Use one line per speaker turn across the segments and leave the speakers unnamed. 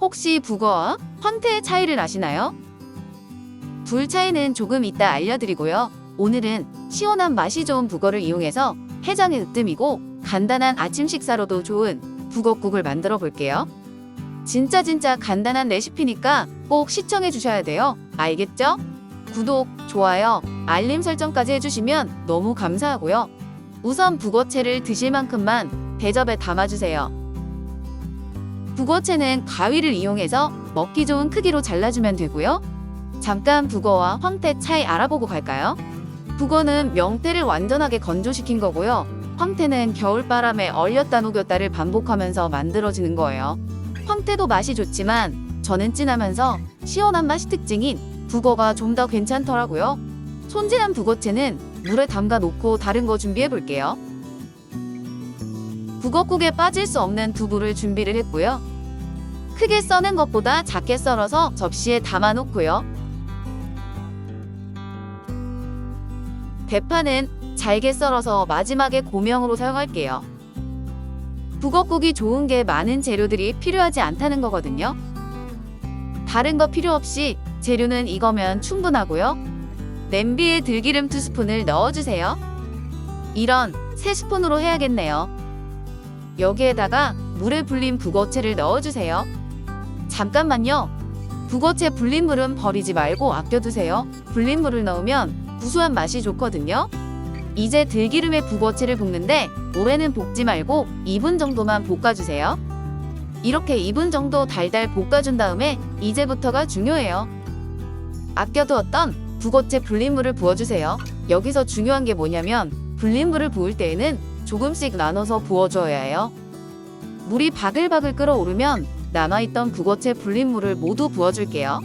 혹시 북어와 황태의 차이를 아시나요? 둘 차이는 조금 이따 알려드리고요. 오늘은 시원한 맛이 좋은 북어를 이용해서 해장에 으뜸이고 간단한 아침 식사로도 좋은 북어국을 만들어 볼게요. 진짜 진짜 간단한 레시피니까 꼭 시청해 주셔야 돼요. 알겠죠? 구독, 좋아요, 알림 설정까지 해주시면 너무 감사하고요. 우선 북어채를 드실 만큼만 대접에 담아주세요. 북어채는 가위를 이용해서 먹기 좋은 크기로 잘라주면 되고요. 잠깐 북어와 황태 차이 알아보고 갈까요? 북어는 명태를 완전하게 건조시킨 거고요. 황태는 겨울바람에 얼렸다 녹였다를 반복하면서 만들어지는 거예요. 황태도 맛이 좋지만 저는 진하면서 시원한 맛이 특징인 북어가 좀 더 괜찮더라고요. 손질한 북어채는 물에 담가 놓고 다른 거 준비해 볼게요. 북어국에 빠질 수 없는 두부를 준비를 했고요. 크게 써는 것보다 작게 썰어서 접시에 담아 놓고요. 대파는 잘게 썰어서 마지막에 고명으로 사용할게요. 북어국이 좋은 게 많은 재료들이 필요하지 않다는 거거든요. 다른 거 필요 없이 재료는 이거면 충분하고요. 냄비에 들기름 2스푼을 넣어주세요. 이런 3스푼으로 해야겠네요. 여기에다가 물에 불린 북어채를 넣어주세요. 잠깐만요. 북어채 불린 물은 버리지 말고 아껴두세요. 불린 물을 넣으면 구수한 맛이 좋거든요. 이제 들기름에 북어채를 볶는데 오래는 볶지 말고 2분 정도만 볶아주세요. 이렇게 2분 정도 달달 볶아준 다음에 이제부터가 중요해요. 아껴두었던 북어채 불린 물을 부어주세요. 여기서 중요한 게 뭐냐면 불린 물을 부을 때에는 조금씩 나눠서 부어줘야 해요. 물이 바글바글 끓어오르면 남아있던 북어채 불린 물을 모두 부어줄게요.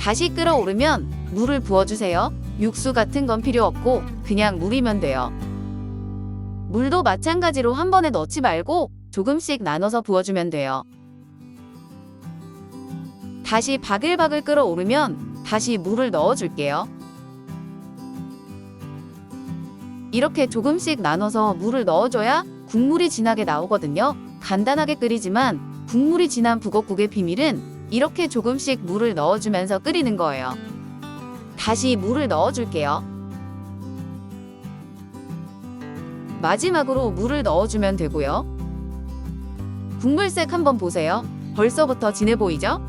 다시 끓어오르면 물을 부어주세요. 육수 같은 건 필요 없고 그냥 물이면 돼요. 물도 마찬가지로 한 번에 넣지 말고 조금씩 나눠서 부어주면 돼요. 다시 바글바글 끓어오르면 다시 물을 넣어줄게요. 이렇게 조금씩 나눠서 물을 넣어줘야 국물이 진하게 나오거든요. 간단하게 끓이지만 국물이 진한 북어국의 비밀은 이렇게 조금씩 물을 넣어주면서 끓이는 거예요. 다시 물을 넣어줄게요. 마지막으로 물을 넣어주면 되고요. 국물색 한번 보세요. 벌써부터 진해 보이죠?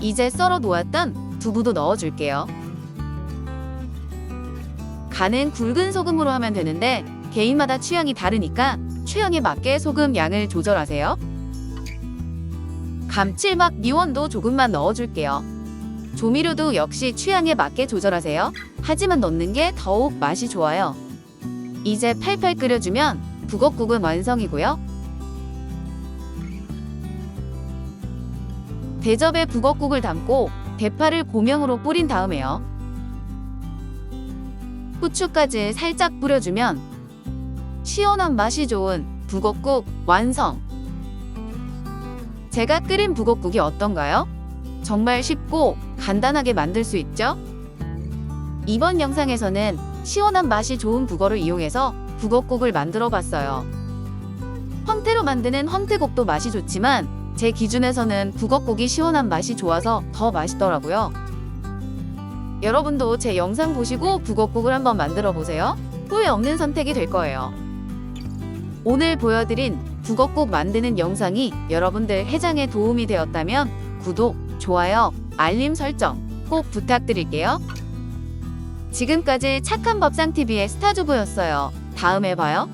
이제 썰어 놓았던 두부도 넣어줄게요. 간은 굵은 소금으로 하면 되는데 개인마다 취향이 다르니까 취향에 맞게 소금 양을 조절하세요. 감칠맛 미원도 조금만 넣어줄게요. 조미료도 역시 취향에 맞게 조절하세요. 하지만 넣는 게 더욱 맛이 좋아요. 이제 팔팔 끓여주면 북어국은 완성이고요. 대접에 북어국을 담고 대파를 고명으로 뿌린 다음에요. 후추까지 살짝 뿌려주면 시원한 맛이 좋은 북어국 완성! 제가 끓인 북어국이 어떤가요? 정말 쉽고 간단하게 만들 수 있죠? 이번 영상에서는 시원한 맛이 좋은 북어를 이용해서 북어국을 만들어 봤어요. 황태로 만드는 황태국도 맛이 좋지만 제 기준에서는 북어국이 시원한 맛이 좋아서 더 맛있더라고요. 여러분도 제 영상 보시고 북어국을 한번 만들어 보세요. 후회 없는 선택이 될 거예요. 오늘 보여드린 북어국 만드는 영상이 여러분들 해장에 도움이 되었다면 구독, 좋아요, 알림 설정 꼭 부탁드릴게요. 지금까지 착한 밥상TV의 스타주부였어요. 다음에 봐요.